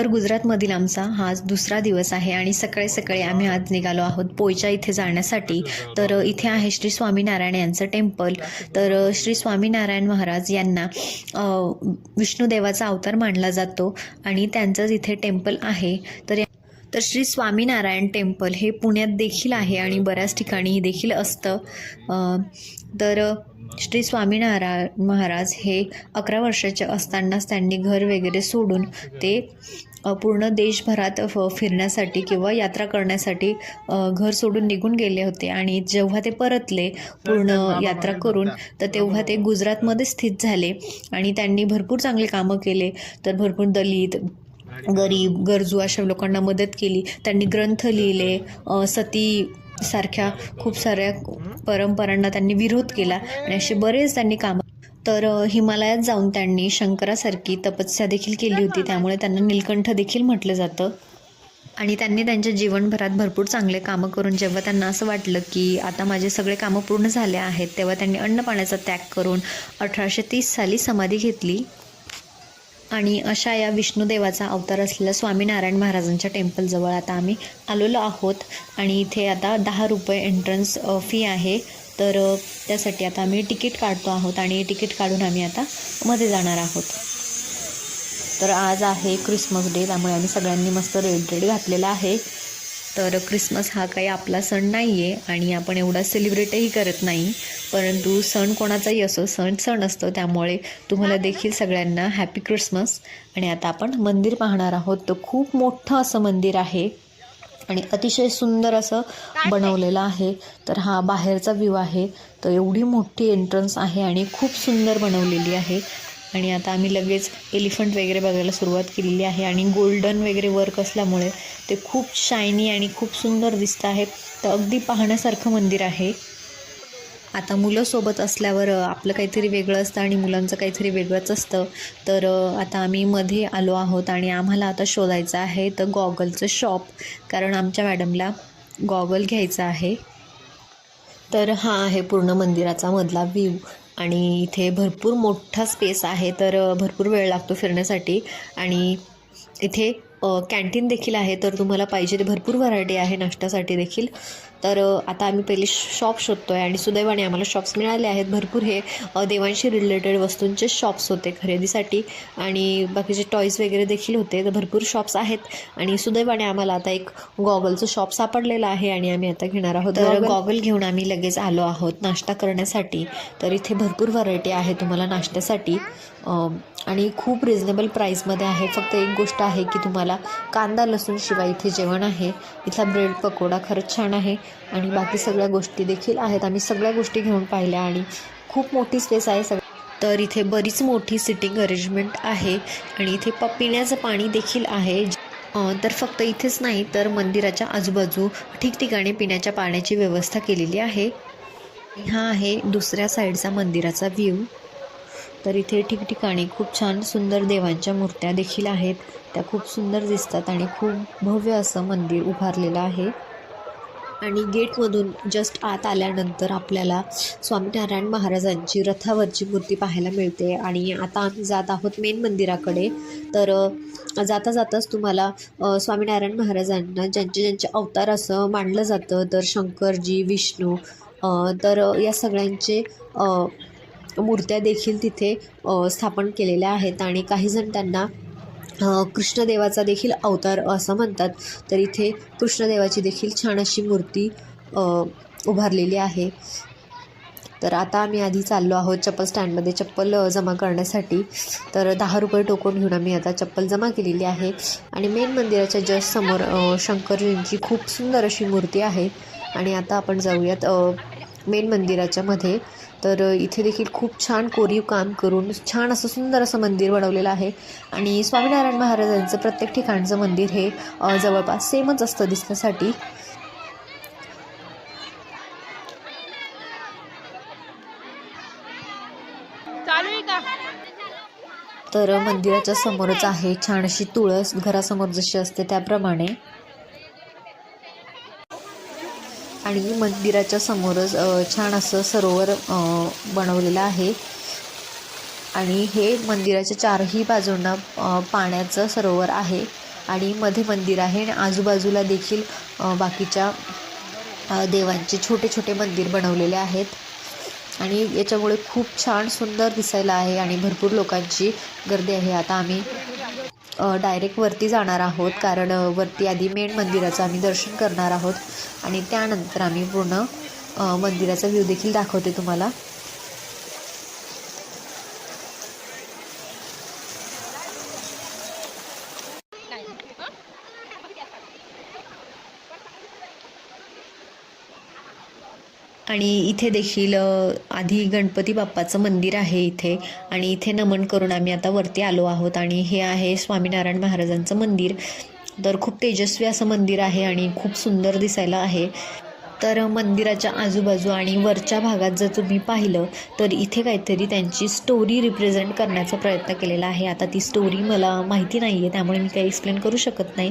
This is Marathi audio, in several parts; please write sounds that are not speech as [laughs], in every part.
तर गुजरातमधील आमचा हा दुसरा दिवस आहे आणि सकाळी सकाळी आम्ही आज निघालो आहोत पोयच्या इथे जाण्यासाठी. तर इथे आहे श्री स्वामीनारायण यांचं टेम्पल. तर श्री स्वामीनारायण महाराज यांना विष्णुदेवाचा अवतार मानला जातो आणि त्यांचंच इथे टेम्पल आहे. तर तर श्री स्वामीनारायण टेम्पल हे पुण्यात देखील आहे आणि बऱ्याच ठिकाणी देखील असतं. तर श्री स्वामीनारायण महाराज हे अकरा वर्षाचे असतानाच त्यांनी घर वगैरे सोडून ते पूर्ण देशभरात फ फिरण्यासाठी किंवा यात्रा करण्यासाठी घर सोडून निघून गेले होते. आणि जेव्हा ते परतले पूर्ण यात्रा करून तर तेव्हा ते गुजरातमध्ये स्थित झाले. आणि त्यांनी भरपूर चांगले कामं केले. तर भरपूर दलित गरीब. गरजू अशा लोकांना मदत केली. त्यांनी ग्रंथ लिहिले. सती सारख्या खूप साऱ्या परंपरांना त्यांनी विरोध केला. आणि असे बरेच त्यांनी कामं तर हिमालयात जाऊन त्यांनी शंकरासारखी तपस्या देखील केली होती. त्यामुळे त्यांना नीलकंठ देखील म्हटलं जातं. आणि त्यांनी त्यांच्या जीवनभरात भरपूर चांगले कामं करून जेव्हा त्यांना असं वाटलं की आता माझे सगळे कामं पूर्ण झाले आहेत तेव्हा त्यांनी अन्नपाण्याचा त्याग करून अठराशे तीस साली समाधी घेतली. आणि अशा या विष्णुदेवाचा अवतार असलेल्या स्वामीनारायण महाराजांच्या टेम्पलजवळ आता आम्ही आलेलो आहोत. आणि इथे आता दहा रुपये एंट्रन्स फी आहे. तर त्यासाठी आता आम्ही तिकीट काढतो आहोत आणि तिकीट काढून आम्ही आता मध्ये जाणार आहोत. तर आज आहे क्रिसमस डे त्यामुळे आम्ही सगळ्यांनी मस्त रेड रेड घातलेला आहे. तर क्रिसमस हा काही आपला सण नाही आहे आणि आपण एवढा सेलिब्रेटही करत नाही. परंतु सण कोणाचाही असो सण सण असतो त्यामुळे तुम्हाला देखील सगळ्यांना हॅपी क्रिसमस आणि आता आपण मंदिर पाहणार आहोत. तर खूप मोठं असं मंदिर आहे. आणि अतिशय सुंदर असं बनवलेलं आहे. तर हा बाहेरचा व्ह्यू आहे. तर एवढी मोठी एंट्रन्स आहे आणि खूप सुंदर बनवलेली आहे. आणि आता आम्ही लगेच एलिफंट वगैरे बघायला सुरुवात केलेली आहे आणि गोल्डन वगैरे वर्क असल्यामुळे ते खूप शायनी आणि खूप सुंदर दिसतं आहे. तर अगदी पाहण्यासारखं मंदिर आहे. आता मुलं सोबत असल्यावर आपलं काहीतरी वेगळं असतं आणि मुलांचं काहीतरी वेगळंच असतं. तर आता आम्ही मध्ये आलो आहोत आणि आम्हाला आता शोधायचं आहे तर गॉगलचं शॉप कारण आमच्या मॅडमला गॉगल घ्यायचा आहे. तर हा आहे पूर्ण मंदिराचा मधला व्ह्यू आणि इथे भरपूर मोठा स्पेस आहे. तर भरपूर वेळ लागतो फिरण्यासाठी. आणि इथे कॅन्टीन देखील आहे. तर तुम्हाला पाहिजे ते भरपूर व्हरायटी आहे नाश्त्यासाठी देखील. तर आता आम्ही पहिले शॉप शोधतो आहे आणि सुदैवाने आम्हाला शॉप्स मिळाले आहेत. भरपूर हे देवांशी रिलेटेड वस्तूंचे शॉप्स होते खरेदीसाठी. आणि बाकीचे टॉईज वगैरे देखील होते. तर भरपूर शॉप्स आहेत. आणि सुदैवाने आम्हाला आता एक गॉगलचं शॉप सापडलेलं आहे आणि आम्ही आता घेणार आहोत. तर गॉगल? घेऊन आम्ही लगेच आलो आहोत नाश्ता करण्यासाठी. तर इथे भरपूर व्हरायटी आहे तुम्हाला नाश्त्यासाठी. आणि खूप रिजनेबल प्राईसमध्ये आहे. फक्त एक गोष्ट आहे की तुम्हाला कांदा लसूण शिवाय इथे जेवण आहे. इथला ब्रेड पकोडा खरंच छान आहे. आणि बाकी सगळ्या गोष्टी देखील आहेत. आम्ही सगळ्या गोष्टी घेऊन पाहिल्या आणि खूप मोठी स्पेस आहे सग तर इथे बरीच मोठी सिटिंग अरेंजमेंट आहे. आणि इथे प पिण्याचं पाणी देखील आहे. तर फक्त इथेच नाही तर मंदिराच्या आजूबाजू ठिकठिकाणी पिण्याच्या पाण्याची व्यवस्था केलेली आहे. हा आहे दुसऱ्या साईडचा मंदिराचा व्ह्यू तर इथे ठिकठिकाणी खूप छान सुंदर देवांच्या मूर्त्या देखील आहेत. त्या खूप सुंदर दिसतात आणि खूप भव्य असं मंदिर उभारलेलं आहे. आणि गेटमधून जस्ट आत आल्यानंतर आपल्याला स्वामीनारायण महाराजांची रथावरची मूर्ती पाहायला मिळते. आणि आता आम्ही जात आहोत मेन मंदिराकडे. तर जाता जाताच तुम्हाला स्वामीनारायण महाराजांना ज्यांचे ज्यांचे अवतार असं मांडलं जातं तर शंकरजी विष्णू तर या सगळ्यांचे मूर्त्या देखील तिथे स्थापन केलेल्या आहेत आणि काहीजण त्यांना कृष्णदेवाचा देखील अवतार असं म्हणतात. तर इथे कृष्णदेवाची देखील छान अशी मूर्ती उभारलेली आहे. तर आता आम्ही आधी चाललो आहोत चप्पल स्टँडमध्ये. चप्पल जमा करण्यासाठी. तर दहा रुपये टोकन घेऊन आम्ही आता चप्पल जमा केलेली आहे. आणि मेन मंदिराच्या जस्ट समोर शंकरजींची खूप सुंदर अशी मूर्ती आहे. आणि आता आपण जाऊयात मेन मंदिराच्या मध्ये. तर इथे देखील खूप छान कोरीव काम करून छान असं सुंदर असं मंदिर बनवलेलं आहे. आणि स्वामीनारायण महाराजांचं प्रत्येक ठिकाणचं मंदिर हे जवळपास सेमच असतं दिसण्यासाठी. तर मंदिराच्या समोरच आहे छान अशी तुळस. घरासमोर जशी असते त्याप्रमाणे. आणि मंदिराच्या समोरच छान असं सरोवर बनवलेलं आहे. आणि हे मंदिराच्या चारही बाजूंना पाण्याचं सरोवर आहे. आणि मध्ये मंदिर आहे आणि आजूबाजूला देखील बाकीच्या देवांचे छोटे छोटे मंदिर बनवलेले आहेत. आणि याच्यामुळे खूप छान सुंदर दिसायला आहे आणि भरपूर लोकांची गर्दी आहे. आता आम्ही डायरेक्ट वरती जाणार आहोत. कारण वरती आधी मेन मंदिराचं आम्ही दर्शन करणार आहोत. आणि त्यानंतर आम्ही पूर्ण मंदिराचा व्ह्यू देखील दाखवते तुम्हाला. आणि इथे देखील आधी गणपती बाप्पाचं मंदिर आहे इथे आणि इथे नमन करून आम्ही आता वरती आलो आहोत आणि हे आहे स्वामीनारायण महाराजांचं मंदिर. तर खूप तेजस्वी असं मंदिर आहे आणि खूप सुंदर दिसायला आहे. तर मंदिराच्या आजूबाजू आणि वरच्या भागात जर तुम्ही पाहिलं तर इथे काहीतरी त्यांची स्टोरी रिप्रेझेंट करण्याचा प्रयत्न केलेला आहे. आता ती स्टोरी मला माहिती नाही आहे त्यामुळे मी काही एक्सप्लेन करू शकत नाही.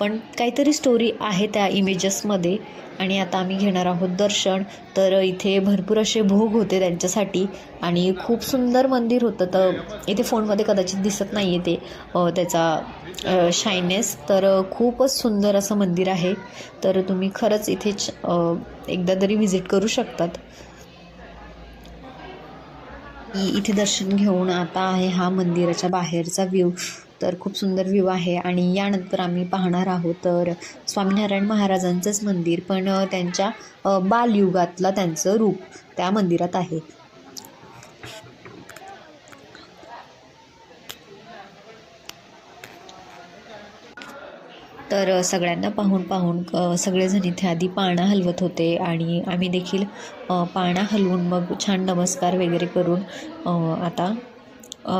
पण काहीतरी स्टोरी आहे त्या इमेजेसमध्ये आणि आता आम्ही घेणार आहोत दर्शन. तर इथे भरपूर असे भोग होते त्यांच्यासाठी. आणि खूप सुंदर मंदिर होतं. तर इथे फोनमध्ये कदाचित दिसत नाही आहे ते त्याचा शायनेस तर खूपच सुंदर असं मंदिर आहे. तर तुम्ही खरंच इथे एकदा तरी व्हिजिट करू शकतात. इथे दर्शन घेऊन आता आहे हा मंदिराच्या बाहेरचा व्ह्यू तर खूप सुंदर व्ह्यू आहे. आणि यानंतर आम्ही पाहणार आहोत तर स्वामीनारायण महाराजांचंच मंदिर पण त्यांच्या बालयुगातलं त्यांचं रूप त्या मंदिरात आहे. तर सगळ्यांना पाहून पाहून सगळेजण इथे आधी पाळणा हलवत होते आणि आम्ही देखील अ, पाळणा हलवून मग छान नमस्कार वगैरे करून आता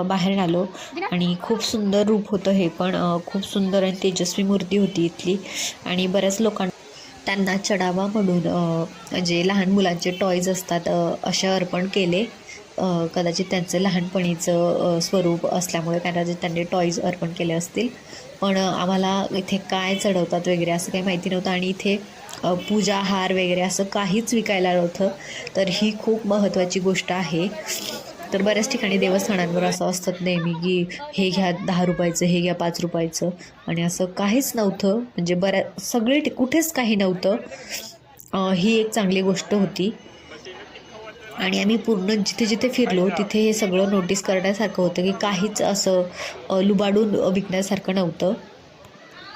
बाहेर आलो आणि खूप सुंदर रूप होतं हे पण. खूप सुंदर आणि तेजस्वी मूर्ती होती इथली. आणि बऱ्याच लोकांना त्यांना चढावा म्हणून जे म्हणजे लहान मुलांचे टॉयज असतात असे अर्पण केले. कदाचित त्यांचं लहानपणीचं स्वरूप असल्यामुळे कदाचित त्यांनी टॉयज अर्पण केले असतील. पण आम्हाला इथे काय चढवतात वगैरे असं काही माहिती नव्हतं. आणि इथे पूजा हार वगैरे असं काहीच विकायला नव्हतं. तर ही खूप महत्त्वाची गोष्ट आहे. तर बऱ्याच ठिकाणी देवस्थानांवर असं असतात नेहमी की हे घ्या दहा रुपयाचं हे घ्या पाच रुपयाचं. आणि असं काहीच नव्हतं. म्हणजे बऱ्या सगळे कुठेच काही नव्हतं. ही एक चांगली गोष्ट होती. आणि आम्ही पूर्ण जिथे जिथे फिरलो तिथे हे सगळं नोटीस करण्यासारखं होतं की काहीच असं लुबाडून विकण्यासारखं नव्हतं.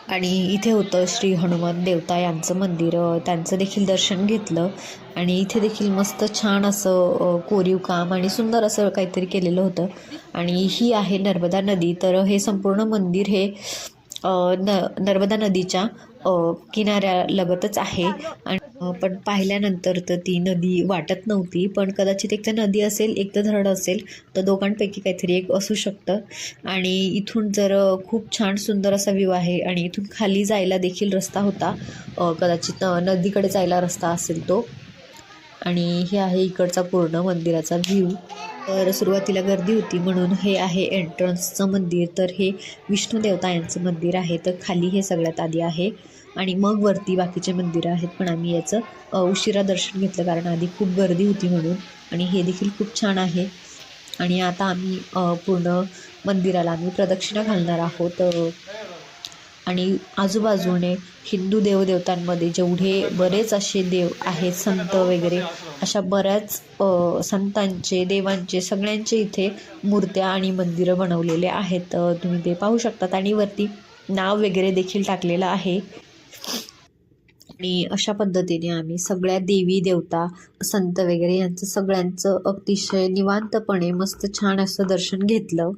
आणि इथे होतं श्री हनुमान देवता यांचं मंदिर. त्यांचं देखील दर्शन घेतलं. आणि इथे देखील मस्त छान असं कोरीव काम आणि सुंदर असं काहीतरी केलेलं होतं. आणि ही आहे नर्मदा नदी. तर हे संपूर्ण मंदिर हे न नर्मदा नदीच्या किनाऱ्यालगतच आहे. आणि पण पाहिल्यानंतर तर ती नदी वाटत नव्हती पण कदाचित एक तर नदी असेल एक तर धरण असेल तर दोघांपैकी काहीतरी एक असू शकतं. आणि इथून जर खूप छान सुंदर असा व्ह्यू आहे आणि इथून खाली जायला देखील रस्ता होता कदाचित नदीकडे जायला रस्ता असेल तो. आणि हे आहे इकडचा पूर्ण मंदिराचा व्ह्यू तर सुरुवातीला गर्दी होती म्हणून हे आहे एंट्रन्सचं मंदिर. तर हे विष्णू देवता यांचं मंदिर आहे. तर खाली हे सगळ्यात आधी आहे. आणि मग वरती बाकीचे मंदिरं आहेत. पण आम्ही याचं उशिरा दर्शन घेतलं कारण आधी खूप गर्दी होती म्हणून. आणि हे देखील खूप छान आहे. आणि आता आम्ही पूर्ण मंदिराला आम्ही प्रदक्षिणा घालणार आहोत. आणि आजूबाजूने हिंदू देवदेवतांमध्ये जेवढे बरेच असे देव आहेत संत वगैरे अशा बऱ्याच संतांचे देवांचे सगळ्यांचे इथे मूर्त्या आणि मंदिरं बनवलेले आहेत. तुम्ही ते पाहू शकतात. आणि वरती नाव वगैरे देखील टाकलेलं आहे. आणि अशा पद्धतीने आम्ही सगळ्या देवी देवता संत वगैरे यांचं सगळ्यांचं अतिशय निवांतपणे मस्त छान असं दर्शन घेतलं.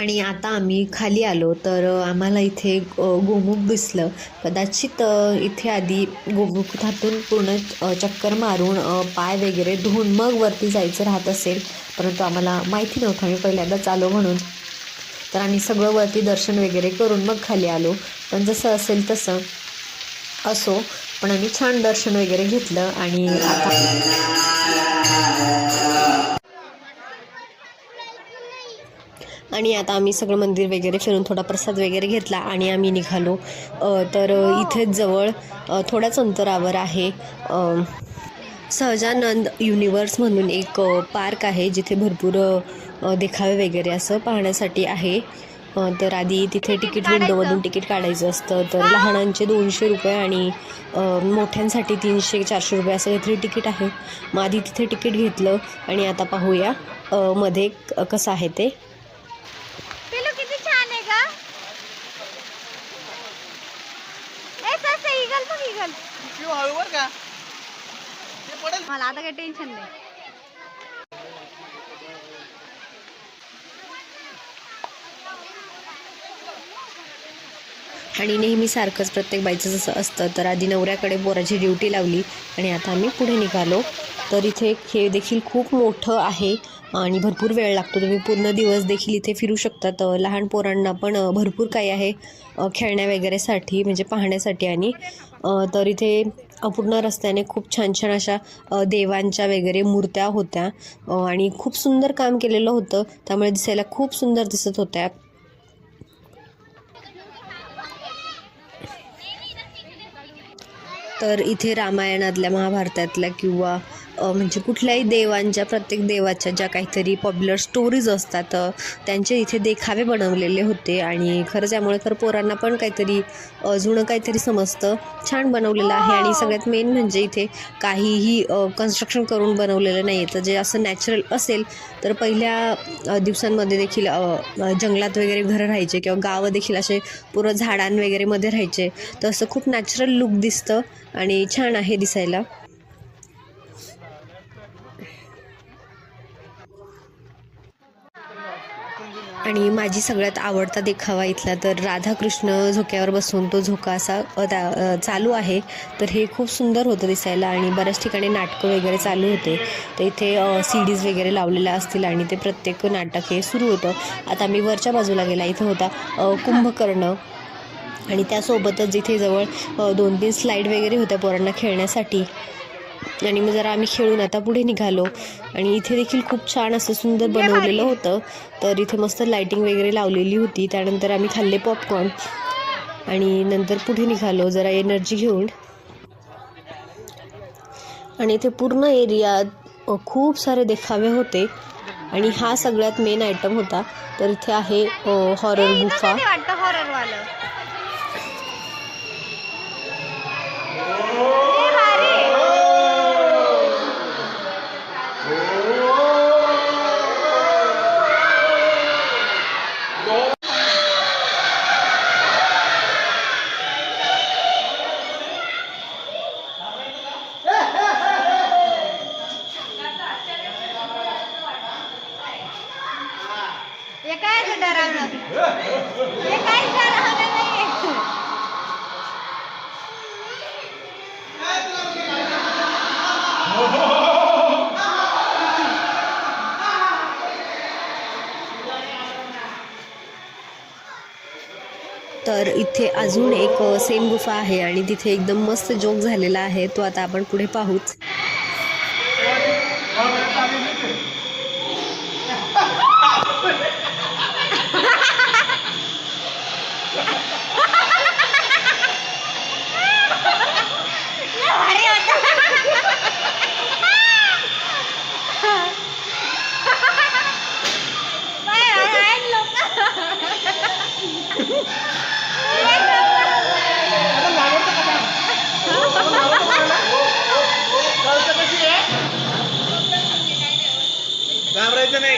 आणि आता आम्ही खाली आलो तर आम्हाला इथे गोमुख दिसलं. कदाचित इथे आधी गोमुखातून पूर्ण चक्कर मारून पाय वगैरे धुवून मग वरती जायचं राहत असेल. परंतु आम्हाला माहिती नव्हतं. आम्ही पहिल्यांदाच आलो म्हणून. तर आम्ही सगळं वरती दर्शन वगैरे करून मग खाली आलो. पण जसं असेल तसं असो. पण आम्ही छान दर्शन वगैरे घेतलं आणि आता आणि आता आम्ही सगळं मंदिर वगैरे फिरून थोडा प्रसाद वगैरे घेतला आणि आम्ही निघालो. तर इथेच जवळ थोड्याच अंतरावर आहे सहजानंद युनिवर्स म्हणून एक पार्क आहे जिथे भरपूर देखावे वगैरे असं पाहण्यासाठी आहे. तर आधी तिथे तिकीट विंडोमधून तिकीट काढायचं असतं. तर लहानांचे दोनशे रुपये आणि मोठ्यांसाठी तीनशे चारशे रुपये असं काहीतरी तिकीट आहे. मग आधी तिथे तिकीट घेतलं आणि आता पाहूया मध्ये कसं आहे ते पिलू किती छान आहे का ए तसं इगल बघ इगल मला आता काही टेन्शन नाही. आणि नेहमी सारखंच प्रत्येक बाईचं जसं असतं तर आधी नवऱ्याकडे पोराची ड्युटी लावली आणि आता आम्ही पुढे निघालो. तर इथे हे देखील खूप मोठं आहे आणि भरपूर वेळ लागतो. तुम्ही पूर्ण दिवस देखील इथे फिरू शकतात लहान पोरांना पण भरपूर काही आहे खेळण्या वगैरेसाठी म्हणजे पाहण्यासाठी आणि तर इथे पूर्ण रस्त्याने खूप छान छान अशा देवांच्या वगैरे मूर्त्या होत्या. आणि खूप सुंदर काम केलेलं होतं. त्यामुळे दिसायला खूप सुंदर दिसत होत्या. तर इथे रामायणातल्या महाभारतातल्या किंवा म्हणजे कुठल्याही देवांच्या प्रत्येक देवाच्या ज्या काहीतरी पॉप्युलर स्टोरीज असतात त्यांचे इथे देखावे बनवलेले होते. आणि खरंच यामुळे खरं पोरांना पण काहीतरी जुनं काहीतरी समजतं छान बनवलेलं आहे. आणि सगळ्यात मेन म्हणजे इथे काहीही कन्स्ट्रक्शन करून बनवलेलं नाही आहे. तर जे असं नॅचरल असेल तर पहिल्या दिवसांमध्ये देखील जंगलात वगैरे घरं राहायचे किंवा गावं देखील असे पूर्ण झाडां वगैरे मध्ये राहायचे. तर असं खूप नॅचरल लुक दिसतं आणि छान आहे दिसायला. आणि माझी सगळ्यात आवडता देखावा इथला तर राधाकृष्ण झोक्यावर बसून तो झोका असा त्या- चालू आहे. तर हे खूप सुंदर होतं दिसायला आणि बऱ्याच ठिकाणी नाटकं वगैरे चालू होते. तर इथे सी डीज वगैरे लावलेल्या असतील आणि ते प्रत्येक नाटक हे सुरू होतं. आता मी वरच्या बाजूला गेला इथं होता कुंभकर्ण. आणि त्यासोबतच इथे जवळ दोन तीन स्लाईड वगैरे होत्या पोरांना खेळण्यासाठी. आणि मग जरा आम्ही खेळून आता पुढे निघालो. आणि इथे देखील खूप छान असं सुंदर बनवलेलं होतं. तर इथे मस्त लाईटिंग वगैरे लावलेली होती. त्यानंतर आम्ही खाल्ले पॉपकॉर्न आणि नंतर पुढे निघालो. जरा एनर्जी घेऊन. आणि इथे पूर्ण एरियात खूप सारे देखावे होते. आणि हा सगळ्यात मेन आयटम होता. तर इथे आहे हॉरर गुफा. तिथे अजून एक सेम गुफा आहे आणि तिथे एकदम मस्त जोक झालेला आहे. तो आता आपण पुढे पाहूच. घाबरायचं [laughs] नाही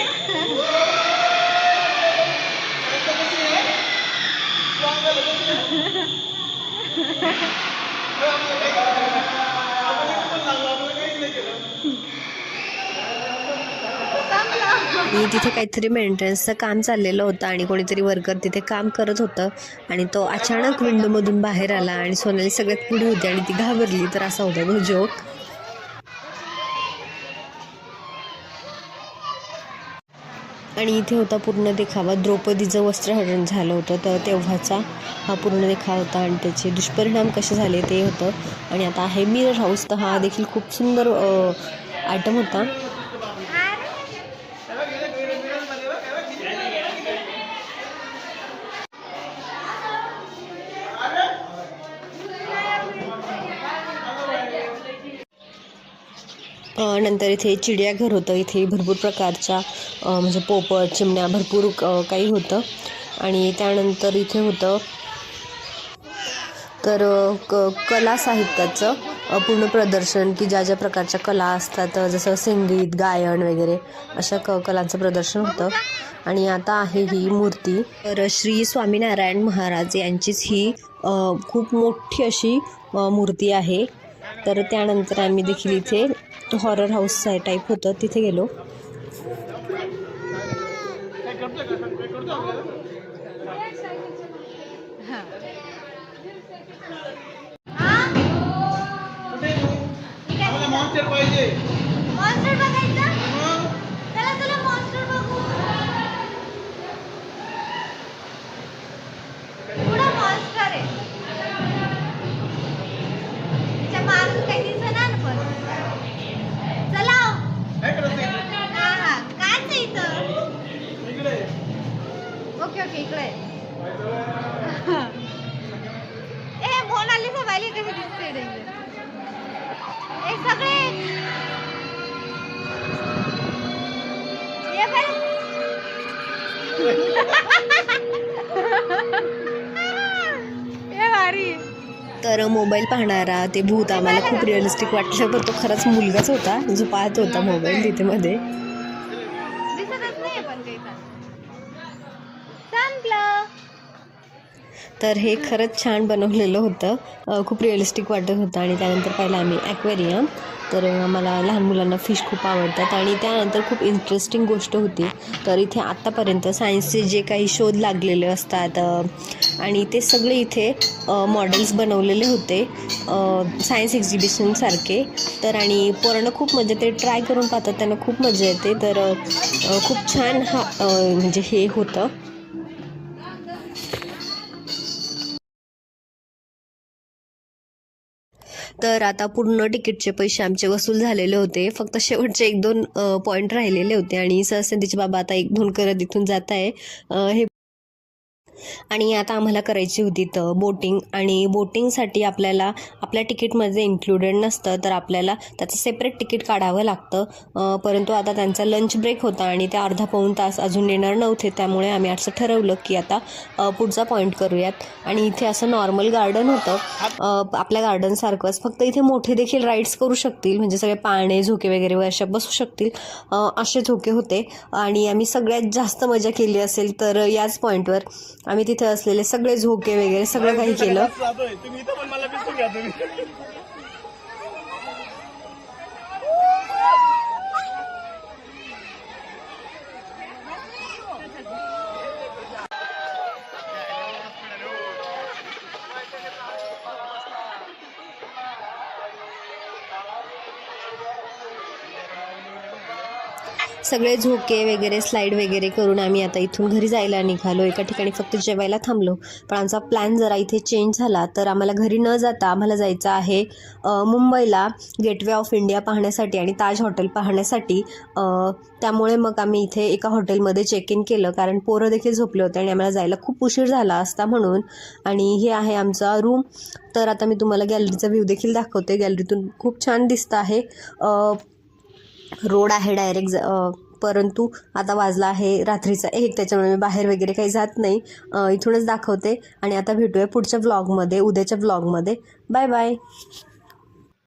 आणि तिथे काहीतरी मेंटेनन्सचं काम चाललेलं होतं आणि कोणीतरी वर्कर तिथे काम करत होतं. आणि तो अचानक विंडोमधून बाहेर आला आणि सोनाली सगळ्यात पुढे होती आणि ती घाबरली. तर असा होता तो जोक आणि इथे होता पूर्ण देखावा. द्रौपदीचं वस्त्रहरण झालं होतं. तर तेव्हाचा हा पूर्ण देखावा होता आणि त्याचे दुष्परिणाम कसे झाले ते होतं. आणि आता आहे मिरर हाऊस तर हा देखील खूप सुंदर आयटम होता. नंतर इथे चिडियाघर होतं. इथे भरपूर प्रकारच्या म्हणजे पोपट चिमण्या भरपूर काही होतं. आणि त्यानंतर इथे होतं तर क कला साहित्याचं पूर्ण प्रदर्शन की ज्या ज्या प्रकारच्या कला असतात जसं संगीत गायन वगैरे अशा क कलांचं प्रदर्शन होतं. आणि आता आहे ही मूर्ती. तर श्री स्वामीनारायण महाराज यांचीच ही खूप मोठी अशी मूर्ती आहे. तर त्यानंतर आम्ही देखील इथे हॉरर हाऊस टाईप होतं तिथे गेलो मॉन्स्टर पाहिजे मॉन्स्टर बघायचा चला चला मॉन्स्टर बघू पुढं मॉन्स्टर आहे त्याच्या मागून काही दिसणार पण चला काय करायचं हा हा काच आहे इथं इकडे ओके ओके [laughs] इकडे. ए मोनालिसा बायली कशी दिसते ए सगळे. तर मोबाईल पाहणारा ते भूत आम्हाला खूप रिअलिस्टिक वाटलं पण तो खरंच मुलगाच होता जो पाहत होता मोबाईल तिथे मध्ये. संपलं तर हे खरंच छान बनवलेलं होतं. खूप रिअलिस्टिक वाटत होतं आणि त्यानंतर पाहिलं आम्ही ॲक्वेरियम तर मला लहान मुलांना फिश खूप आवडतात आणि त्यानंतर खूप इंटरेस्टिंग गोष्ट होती. तर इथे आत्तापर्यंत सायन्सचे जे काही शोध लागलेले असतात आणि ते सगळे इथे मॉडेल्स बनवलेले होते सायन्स एक्झिबिशनसारखे तर आणि पोरांना खूप म्हणजे ते ट्राय करून पाहतात त्यांना खूप मजा येते. तर खूप छान हा म्हणजे हे होतं. तर आता पूर्ण तिकीटचे पैसे आमचे वसूल झालेले होते. फक्त शेवटचे एक दोन पॉईंट राहिलेले होते आणि सहसंधीचे बाबा आता एक दोन करत इथून जात आहे हे आणि आता आम्हाला करायची होती तर बोटिंग आणि बोटिंगसाठी आपल्याला आपल्या तिकीटमध्ये इन्क्लुडेड नसतं तर आपल्याला त्याचं सेपरेट तिकीट काढावं लागतं. परंतु आता त्यांचा लंच ब्रेक होता आणि ते अर्धा पाऊण तास अजून येणार नव्हते त्यामुळे आम्ही असं ठरवलं की आता पुढचा पॉईंट करूयात. आणि इथे असं नॉर्मल गार्डन होतं. आपल्या गार्डनसारखंच फक्त इथे मोठे देखील राईड्स करू शकतील. म्हणजे सगळे पाळणे झोके वगैरे व अशा बसू शकतील. असे झोके होते. आणि आम्ही सगळ्यात जास्त मजा केली असेल तर याच पॉईंटवर आम्ही तिथे असलेले सगळे झोके वगैरे सगळं काही केलं जातोय तुम्ही इथं पण मला दिसून घ्या तुम्ही सगळे झोके वगैरे स्लाईड वगैरे करून आम्ही आता इथून घरी जायला निघालो. एका ठिकाणी फक्त जेवायला थांबलो. पण आमचा प्लॅन जरा इथे चेंज झाला. तर आम्हाला घरी न जाता आम्हाला जायचं आहे मुंबईला गेटवे ऑफ इंडिया पाहण्यासाठी आणि ताज हॉटेल पाहण्यासाठी. त्यामुळे मग आम्ही इथे एका हॉटेलमध्ये चेक इन केलं. कारण पोरं देखील झोपले होते आणि आम्हाला जायला खूप उशीर झाला असता म्हणून. आणि हे आहे आमचा रूम तर आता मी तुम्हाला गॅलरीचा व्ह्यू देखील दाखवते. गॅलरीतून खूप छान दिसतं आहे. रोड आहे डायरेक्ट परंतु आता वाजला आहे रात्रीचा. एक त्याच्यामुळे मी बाहेर वगैरे काही जात नाही. इथूनच दाखवते. आणि आता भेटूया पुढच्या व्लॉगमध्ये उद्याच्या व्लॉगमध्ये बाय बाय